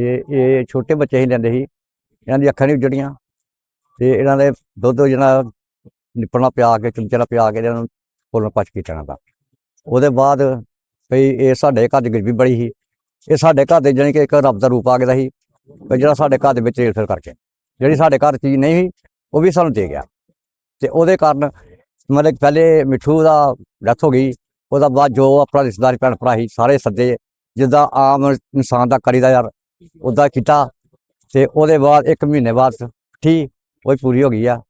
ਤੇ ਇਹ ਛੋਟੇ ਬੱਚੇ ਹੀ ਲੈਂਦੇ ਸੀ। ਇਹਨਾਂ ਦੀ ਅੱਖਾਂ ਨਹੀਂ ਉੱਜੜੀਆਂ। ਤੇ ਇਹਨਾਂ ਦੇ ਦੁੱਧ ਜਿਹੜਾ ਨਿਪਣਾ ਪਿਆ ਕੇ, ਚਮਚਾ ਪਿਆ ਕੇ ਇਹਨਾਂ ਨੂੰ ਫੁੱਲਣ ਪੱਛ ਕੀਤਾ ਇਹਨਾਂ ਦਾ ਉਹਦੇ ਬਾਅਦ ਭਈ ਇਹ ਸਾਡੇ ਘਰ ਦੀ ਗਰੀਬੀ ਬੜੀ ਸੀ। ਇਹ ਸਾਡੇ ਘਰ ਦੇ ਜਾਣੀ ਕਿ ਇੱਕ ਰੱਬ ਦਾ ਰੂਪ ਆ ਗਿਆ ਸੀ। ਵੀ ਜਿਹੜਾ ਸਾਡੇ ਘਰ ਦੇ ਵਿੱਚ ਰੇਲ ਕਰਕੇ, ਜਿਹੜੀ ਸਾਡੇ ਘਰ ਚੀਜ਼ ਨਹੀਂ ਸੀ, ਉਹ ਵੀ ਸਾਨੂੰ ਦੇ ਗਿਆ। ਤੇ ਉਹਦੇ ਕਾਰਨ ਮਤਲਬ ਪਹਿਲੇ ਮਿੱਠੂ ਦਾ ਡੈਥ ਹੋ ਗਈ। ਉਹਦਾ ਬਾਅਦ ਜੋ ਆਪਣਾ ਰਿਸ਼ਤੇਦਾਰ ਭੈਣ ਭਰਾ ਸੀ, ਸਾਰੇ ਸੱਦੇ। ਜਿੱਦਾਂ ਆਮ ਇਨਸਾਨ ਦਾ ਕਰੀਦਾ ਯਾਰ ਉਦਾਂ ਕੀਤਾ ਤੇ ਉਹਦੇ ਬਾਅਦ ਇੱਕ ਮਹੀਨੇ ਬਾਅਦ ਠੀਕ ਉਹ ਪੂਰੀ ਹੋ ਗਈ ਆ।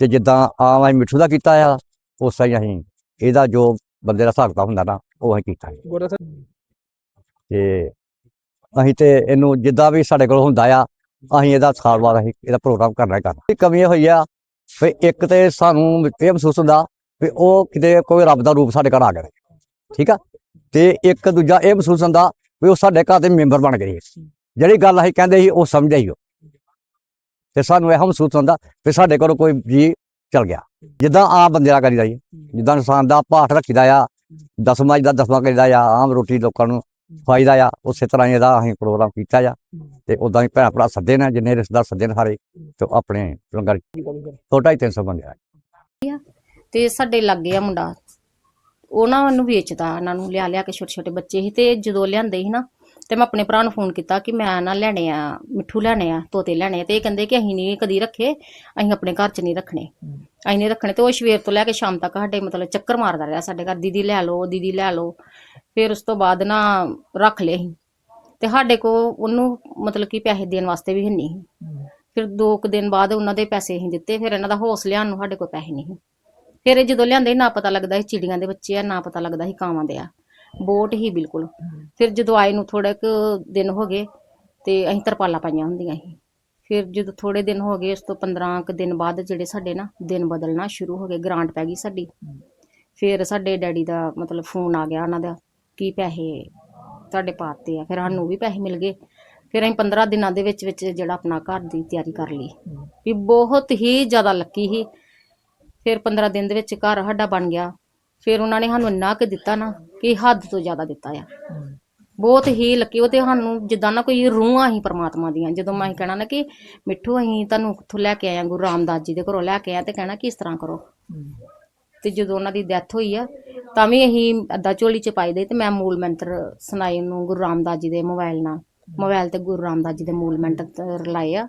ਤੇ ਜਿੱਦਾਂ ਆਮ ਅਸੀਂ ਮਿੱਠੂ ਦਾ ਕੀਤਾ ਆ ਉਸ ਹੀ ਅਸੀਂ ਇਹਦਾ ਜੋ ਬੰਦੇ ਦਾ ਹਿਸਾਬ ਹੁੰਦਾ ਨਾ ਉਹ ਅਸੀਂ ਕੀਤਾ ਸਾਹਿਬ। ਤੇ ਅਸੀਂ ਤੇ ਇਹਨੂੰ ਜਿੱਦਾਂ ਵੀ ਸਾਡੇ ਕੋਲ ਹੁੰਦਾ ਆ ਅਸੀਂ ਇਹਦਾ ਸਾਲ ਬਾਅਦ ਅਸੀਂ ਇਹਦਾ ਪ੍ਰੋਗਰਾਮ ਕਰਨਾ ਹੀ ਕਰਨਾ। ਕਮੀ ਹੋਈ ਆ ਵੀ ਇੱਕ ਤੇ ਸਾਨੂੰ ਇਹ ਮਹਿਸੂਸ ਹੁੰਦਾ ਵੀ ਉਹ ਕਿਤੇ ਕੋਈ ਰੱਬ ਦਾ ਰੂਪ ਸਾਡੇ ਘਰ ਆ ਗਿਆ। ਠੀਕ ਆ? ਤੇ ਇੱਕ ਦੂਜਾ ਇਹ ਮਹਿਸੂਸ ਹੁੰਦਾ ਵੀ ਉਹ ਸਾਡੇ ਘਰ ਦੇ ਮੈਂਬਰ ਬਣ ਗਏ। ਜਿਹੜੀ ਗੱਲ ਅਸੀਂ ਕਹਿੰਦੇ ਸੀ, ਉਹ ਸਮਝਿਆ ਹੀ ਉਹ। ਤੇ ਸਾਨੂੰ ਇਹ ਮਹਿਸੂਸ ਹੁੰਦਾ ਵੀ ਸਾਡੇ ਕੋਲ ਕੋਈ ਜੀ ਚਲ ਗਿਆ। ਜਿੱਦਾਂ ਆਮ ਬੰਦੇ ਦਾ ਕਰੀਦਾ ਜੀ। ਜਿੱਦਾਂ ਇਨਸਾਨ ਦਾ ਪਾਠ ਰੱਖੀਦਾ ਆ, ਦਸਵਾਂ ਦਾ ਦਸਵਾਂ ਕਰੀਦਾ ਆ, ਆਮ ਰੋਟੀ ਲੋਕਾਂ ਨੂੰ ਫਾਇਦਾ ਆ, ਉਸੇ ਤਰ੍ਹਾਂ ਹੀ ਇਹਦਾ ਅਸੀਂ ਪ੍ਰੋਗਰਾਮ ਕੀਤਾ ਆ। ਤੇ ਉਦਾਂ ਹੀ ਭੈਣ ਭਰਾ ਸੱਦੇ ਨੇ, ਜਿੰਨੇ ਰਿਸ਼ਤੇਦਾਰ ਸੱਦੇ ਨੇ ਸਾਰੇ, ਤੇ ਉਹ ਆਪਣੇ ਲੰਗਰ ਛੋਟਾ ਹੀ 300 ਬੰਦੇ ਆ। ਤੇ ਸਾਡੇ ਲੱਗੇ ਆ ਮੁੰਡਾ। ਉਹਨਾਂ ਨੂੰ ਵੇਚਦਾ, ਇਹਨਾਂ ਨੂੰ ਲਿਆ ਲਿਆ ਕੇ ਛੋਟੇ ਛੋਟੇ ਬੱਚੇ ਸੀ, ਤੇ ਜਦੋਂ ਲਿਆਂਦੇ ਸੀ ਨਾ ਤੇ ਮੈਂ ਆਪਣੇ ਭਰਾ ਨੂੰ ਫੋਨ ਕੀਤਾ ਕਿ ਮੈਂ ਨਾ ਲੈਣੇ ਆ, ਮਿੱਠੂ ਲੈਣੇ ਆ, ਤੋਤੇ ਲੈਣੇ ਆ, ਤੇ ਇਹ ਕਹਿੰਦੇ ਕਿ ਅਸੀਂ ਨਹੀਂ ਕਦੀ ਰੱਖੇ, ਅਸੀਂ ਆਪਣੇ ਘਰ 'ਚ ਨਹੀਂ ਰੱਖਣੇ। ਅਸੀਂ ਨਹੀਂ ਰੱਖਣੇ ਤੇ ਉਹ ਸਵੇਰ ਤੋਂ ਲੈ ਕੇ ਸ਼ਾਮ ਤੱਕ ਸਾਡੇ ਮਤਲਬ ਚੱਕਰ ਮਾਰਦਾ ਰਿਹਾ ਸਾਡੇ ਘਰ, ਦੀਦੀ ਲੈ ਲਓ, ਦੀਦੀ ਲੈ ਲਓ। ਫਿਰ ਉਸ ਤੋਂ ਬਾਅਦ ਨਾ ਰੱਖ ਲਏ ਅਸੀਂ। ਤੇ ਸਾਡੇ ਕੋ ਉਹਨੂੰ ਮਤਲਬ ਕਿ ਪੈਸੇ ਦੇਣ ਵਾਸਤੇ ਵੀ ਨਹੀਂ ਸੀ। ਫਿਰ ਦੋ ਕੁ ਦਿਨ ਬਾਅਦ ਉਹਨਾਂ ਦੇ ਪੈਸੇ ਅਸੀਂ ਦਿੱਤੇ, ਫਿਰ ਇਹਨਾਂ ਦਾ ਹੌਸ ਲਿਆਉਣ ਨੂੰ ਸਾਡੇ ਕੋਲ ਪੈਸੇ ਨਹੀਂ ਸੀ। ਫਿਰ ਇਹ ਜਦੋਂ ਲਿਆਂਦੇ, ਨਾ ਪਤਾ ਲੱਗਦਾ ਸੀ ਚਿੜੀਆਂ ਦੇ ਬੱਚੇ ਆ, ਨਾ ਪਤਾ ਲੱਗਦਾ ਸੀ ਕਾਵਾਂ ਦੇ ਆ। ਬੋਟ ਹੀ ਬਿਲਕੁਲ। ਫਿਰ ਜਦੋਂ ਆਏ ਨੂੰ ਥੋੜਾ ਕੁ ਦਿਨ ਹੋ ਗਏ ਤੇ ਅਸੀਂ ਤਰਪਾਲਾਂ ਪਾਈਆਂ ਹੁੰਦੀਆਂ ਸੀ। ਫਿਰ ਜਦੋਂ ਥੋੜੇ ਦਿਨ ਹੋ ਗਏ, ਉਸ ਤੋਂ 15 ਕੁ ਦਿਨ ਬਾਅਦ ਜਿਹੜੇ ਸਾਡੇ ਨਾ ਦਿਨ ਬਦਲਣਾ ਸ਼ੁਰੂ ਹੋ ਗਏ, ਗ੍ਰਾਂਟ ਪੈ ਗਈ ਸਾਡੀ। ਫਿਰ ਸਾਡੇ ਡੈਡੀ ਦਾ ਮਤਲਬ ਫੋਨ ਆ ਗਿਆ ਉਹਨਾਂ ਦਾ ਕੀ ਪੈਸੇ ਤੁਹਾਡੇ ਪਾਤੇ ਆ, ਫਿਰ ਸਾਨੂੰ ਵੀ ਪੈਸੇ ਮਿਲ ਗਏ। ਫਿਰ ਅਸੀਂ 15 ਦਿਨਾਂ ਦੇ ਵਿੱਚ ਵਿੱਚ ਜਿਹੜਾ ਆਪਣਾ ਘਰ ਦੀ ਤਿਆਰੀ ਕਰ ਲਈ। ਵੀ ਬਹੁਤ ਹੀ ਜ਼ਿਆਦਾ ਲੱਕੀ ਸੀ। ਫਿਰ 15 ਦਿਨ ਦੇ ਵਿੱਚ ਘਰ ਸਾਡਾ ਬਣ ਗਿਆ। ਫਿਰ ਉਹਨਾਂ ਨੇ ਸਾਨੂੰ ਇੰਨਾ ਕੁ ਦਿੱਤਾ ਨਾ ਕਿ ਹੱਦ ਤੋਂ ਜ਼ਿਆਦਾ ਦਿੱਤਾ ਆ। ਬਹੁਤ ਹੀ ਲੱਕੀ ਉਹ ਤੇ ਸਾਨੂੰ ਜਿੱਦਾਂ ਨਾ ਕੋਈ ਰੂਹਾਂ ਹੀ ਪਰਮਾਤਮਾ ਦੀਆਂ ਜਦੋਂ ਮੈਂ ਕਹਿਣਾ ਨਾ ਕਿ ਮਿੱਠੂ ਅਸੀਂ ਤੁਹਾਨੂੰ ਕਿੱਥੋਂ ਲੈ ਕੇ ਆਏ ਆ ਗੁਰੂ ਰਾਮਦਾਸ ਜੀ ਦੇ ਘਰੋਂ ਲੈ ਕੇ ਆਏ ਤੇ ਕਹਿਣਾ ਕਿ ਇਸ ਤਰ੍ਹਾਂ ਕਰੋ। ਤੇ ਜਦੋਂ ਉਹਨਾਂ ਦੀ ਡੈਥ ਹੋਈ ਆ ਤਾਂ ਵੀ ਅਸੀਂ ਅੱਧਾ ਝੋਲੀ ਚ ਪਾਈ ਦੇ ਤੇ ਮੈਂ ਮੂਲ ਮੰਤਰ ਸੁਣਾਏ ਨੂੰ ਗੁਰੂ ਰਾਮਦਾਸ ਜੀ ਦੇ ਮੋਬਾਈਲ ਨਾਲ। ਮੋਬਾਈਲ ਤੇ ਗੁਰੂ ਰਾਮਦਾਸ ਜੀ ਦੇ ਮੂਲ ਮੰਤਰ ਲਾਏ ਆ।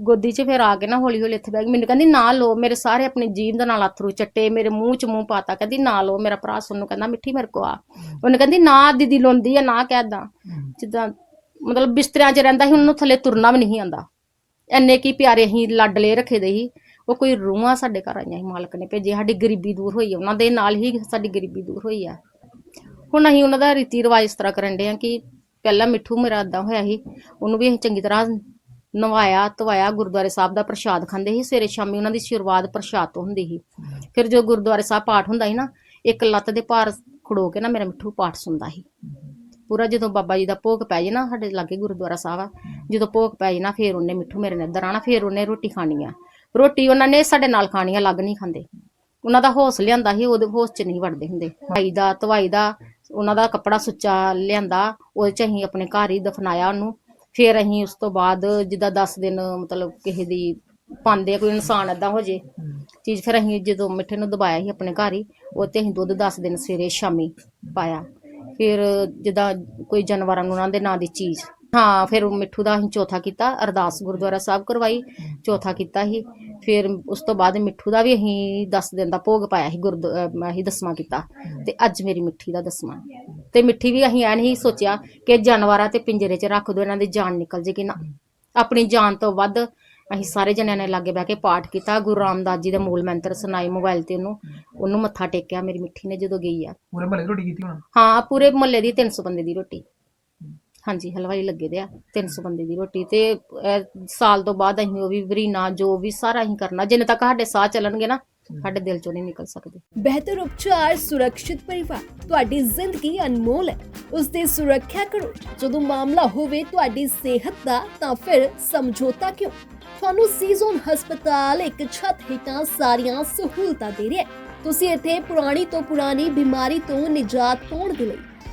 ਗੋਦੀ 'ਚ ਫਿਰ ਆ ਕੇ ਨਾ ਹੌਲੀ ਹੌਲੀ ਇੱਥੇ ਬਹਿ ਮੈਨੂੰ ਕਹਿੰਦੀ, ਨਾ ਲੋ ਮੇਰੇ ਸਾਰੇ ਆਪਣੇ ਜੀਭ ਦੇ ਨਾਲ ਅਥਰੂ ਚੱਟੇ, ਮੇਰੇ ਮੂੰਹ 'ਚ ਮੂੰਹ ਪਾਤਾ। ਕਹਿੰਦੀ, ਨਾ ਲੋ ਮੇਰਾ ਭਰਾ ਸੁਣ ਕਹਿੰਦਾ, ਮਿੱਠੀ ਮੇਰੇ ਕੋ ਆ। ਉਹਨੇ ਕਹਿੰਦੀ, ਨਾ ਦੀਦੀ ਲੋਂਦੀ ਆ, ਨਾ ਕਹਿਦਾ ਜਿੱਦਾਂ ਮਤਲਬ ਬਿਸਤਰਿਆਂ 'ਚ ਰਹਿੰਦਾ ਸੀ, ਉਹਨੂੰ ਥੱਲੇ ਤੁਰਨਾ ਵੀ ਨਹੀਂ ਆਂਦਾ ਐਨੇ ਕੀ ਪਿਆਰੇ ਹੀ ਲਾਡਲੇ ਰੱਖੇ ਦੇ ਸੀ। ਉਹ ਕੋਈ ਰੂਹਾਂ ਸਾਡੇ ਘਰ ਆਈਆਂ ਸੀ, ਮਾਲਕ ਨੇ ਭੇਜੇ ਸਾਡੀ ਗਰੀਬੀ ਦੂਰ ਹੋਈ ਆ, ਉਹਨਾਂ ਦੇ ਨਾਲ ਹੀ ਸਾਡੀ ਗਰੀਬੀ ਦੂਰ ਹੋਈ ਆ। ਹੁਣ ਅਸੀਂ ਉਹਨਾਂ ਦਾ ਰੀਤੀ ਰਿਵਾਜ ਇਸ ਤਰ੍ਹਾਂ ਕਰਨ ਦੇ ਆ ਕਿ ਪਹਿਲਾਂ ਮਿੱਠੂ ਮੇਰਾ ਏਦਾਂ ਹੋਇਆ ਸੀ, ਉਹਨੂੰ ਵੀ ਅਸੀਂ ਚੰਗੀ ਤਰ੍ਹਾਂ ਨਵਾਇਆ ਧਵਾਇਆ ਗੁਰਦੁਆਰੇ ਸਾਹਿਬ ਦਾ ਪ੍ਰਸ਼ਾਦ ਖਾਂਦੇ ਸੀ, ਸਵੇਰੇ ਸ਼ਾਮੀ ਉਹਨਾਂ ਦੀ ਸ਼ੁਰੂਆਤ ਪ੍ਰਸ਼ਾਦ ਤੋਂ ਹੁੰਦੀ ਸੀ। ਫਿਰ ਜੋ ਗੁਰਦੁਆਰੇ ਸਾਹਿਬ ਪਾਠ ਹੁੰਦਾ ਸੀ ਨਾ, ਇੱਕ ਲੱਤ ਦੇ ਭਾਰ ਖੜੋ ਕੇ ਨਾ ਮੇਰਾ ਮਿੱਠੂ ਪਾਠ ਸੁਣਦਾ ਸੀ। ਪੂਰਾ ਜਦੋਂ ਬਾਬਾ ਜੀ ਦਾ ਭੋਗ ਪੈ ਜੇ ਨਾ ਸਾਡੇ ਲਾਗੇ ਗੁਰਦੁਆਰਾ ਸਾਹਿਬ ਆ, ਜਦੋਂ ਭੋਗ ਪੈ ਜੇ ਨਾ ਫਿਰ ਉਹਨੇ ਮਿੱਠੂ ਮੇਰੇ ਨੇ ਇੱਧਰ ਆਣਾ ਫਿਰ ਉਹਨੇ ਰੋਟੀ ਖਾਣੀ ਆ। ਰੋਟੀ ਉਹਨਾਂ ਨੇ ਸਾਡੇ ਨਾਲ ਖਾਣੀ ਆ ਲੱਗ ਨਹੀਂ ਖਾਂਦੇ। ਉਹਨਾਂ ਦਾ ਹੋਸ ਲਿਆਂਦਾ ਸੀ, ਉਹਦੇ ਹੋਸ 'ਚ ਨਹੀਂ ਵੜਦੇ ਹੁੰਦੇ। ਭਾਈ ਦਾ, ਧਵਾਈ ਦਾ, ਉਹਨਾਂ ਦਾ ਕੱਪੜਾ ਸੁੱਚਾ ਲਿਆਂਦਾ, ਉਹਦੇ 'ਚ ਅਸੀਂ ਆਪਣੇ ਘਰ ਹੀ ਦਫਨਾਇਆ ਉਹਨੂੰ। ਫਿਰ ਅਸੀਂ ਉਸ ਤੋਂ ਬਾਅਦ ਜਿੱਦਾਂ 10 ਦਿਨ ਮਤਲਬ ਕਿਸੇ ਦੀ ਪਾਉਂਦੇ ਆ, ਕੋਈ ਇਨਸਾਨ ਏਦਾਂ ਹੋ ਜੇ। ਚੀਜ਼ ਫਿਰ ਅਸੀਂ ਜਦੋਂ ਮਿੱਠੇ ਨੂੰ ਦਬਾਇਆ ਸੀ ਆਪਣੇ ਘਰ ਹੀ ਉਹ ਤੇ ਅਸੀਂ ਦੁੱਧ 10 ਦਿਨ ਸਵੇਰੇ ਸ਼ਾਮੀ ਪਾਇਆ। ਫਿਰ ਜਿੱਦਾਂ ਕੋਈ ਜਾਨਵਰਾਂ ਨੂੰ ਉਹਨਾਂ ਦੇ ਨਾਂ ਦੀ ਚੀਜ਼। ਹਾਂ ਫਿਰ ਉਹ ਮਿੱਠੂ ਦਾ ਅਸੀਂ ਚੌਥਾ ਕੀਤਾ ਅਰਦਾਸ ਗੁਰਦੁਆਰਾ ਸਾਹਿਬ ਕਰਵਾਈ ਚੌਥਾ ਕੀਤਾ ਸੀ। ਫਿਰ ਉਸ ਤੋਂ ਬਾਅਦ ਮਿੱਠੂ ਦਾ ਵੀ ਅਸੀਂ 10 ਦਿਨ ਦਾ ਭੋਗ ਪਾਇਆ ਸੀ ਗੁਰਦ ਅਸੀਂ ਦਸਵਾਂ ਕੀਤਾ ਤੇ ਅੱਜ ਮੇਰੀ ਮਿੱਠੀ ਦਾ ਦਸਵਾਂ। ਤੇ ਮਿੱਠੀ ਵੀ ਅਸੀਂ ਐ ਨਹੀਂ ਸੋਚਿਆ ਕਿ ਜਾਨਵਰਾਂ ਤੇ ਪਿੰਜਰੇ 'ਚ ਰੱਖ ਦੋ ਇਹਨਾਂ ਦੀ ਜਾਨ ਨਿਕਲ ਜੇਗੀ ਨਾ। ਆਪਣੀ ਜਾਨ ਤੋਂ ਵੱਧ ਅਸੀਂ ਸਾਰੇ ਜਣਿਆਂ ਨੇ ਲਾਗੇ ਬਹਿ ਕੇ ਪਾਠ ਕੀਤਾ ਗੁਰੂ ਰਾਮਦਾਸ ਜੀ ਦੇ ਮੂਲ ਮੰਤਰ ਸੁਣਾਏ ਮੋਬਾਈਲ ਤੇ ਉਹਨੂੰ ਉਹਨੂੰ ਮੱਥਾ ਟੇਕਿਆ ਮੇਰੀ ਮਿੱਠੀ ਨੇ ਜਦੋਂ ਗਈ ਆ। ਪੂਰੇ ਮਹੱਲੇ ਦੀ ਰੋਟੀ ਕੀਤੀ ਹੁਣ? ਹਾਂ ਪੂਰੇ ਮੁਹੱਲੇ ਦੀ 300 ਬੰਦੇ ਦੀ ਰੋਟੀ। ਹਾਂਜੀ ਹਲਵਾਈ ਲੱਗੇ ਦੇ ਆ 300 ਬੰਦੇ ਦੀ ਰੋਟੀ ਤੇ ਸਾਲ ਤੋਂ ਬਾਅਦ ਅਸੀਂ ਉਹ ਵੀ ਵਰੀਨਾ ਜੋ ਵੀ ਸਾਰਾ ਅਸੀਂ ਕਰਨਾ ਜਿੰਨੇ ਤੱਕ ਸਾਡੇ ਸਾਹ ਚੱਲਣਗੇ ਨਾ ਸਾਡੇ ਦਿਲ ਚੋਂ ਨਹੀਂ ਨਿਕਲ ਸਕਦੇ। ਬਿਹਤਰ ਉਪਚਾਰ ਸੁਰੱਖਿਅਤ ਪਰਿਵਾਰ ਤੁਹਾਡੀ ਜ਼ਿੰਦਗੀ ਅਨਮੋਲ ਹੈ। ਉਸ ਦੀ ਸੁਰੱਖਿਆ ਕਰੋ। ਜਦੋਂ ਮਾਮਲਾ ਹੋਵੇ ਤੁਹਾਡੀ ਸਿਹਤ ਦਾ ਤਾਂ ਫਿਰ ਸਮਝੌਤਾ ਕਿਉਂ? ਤੁਹਾਨੂੰ ਸੀਜ਼ਨ ਹਸਪਤਾਲ ਇੱਕ ਛੱਤ ਹੇਠਾਂ ਸਾਰੀਆਂ ਸਹੂਲਤਾਂ ਦੇ ਰਿਹਾ ਹੈ। ਤੁਸੀਂ ਇੱਥੇ ਪੁਰਾਣੀ ਤੋਂ ਪੁਰਾਣੀ ਬਿਮਾਰੀ ਤੋਂ ਨਿਜਾਤ ਪਾਉਣ ਦੇ ਲਈ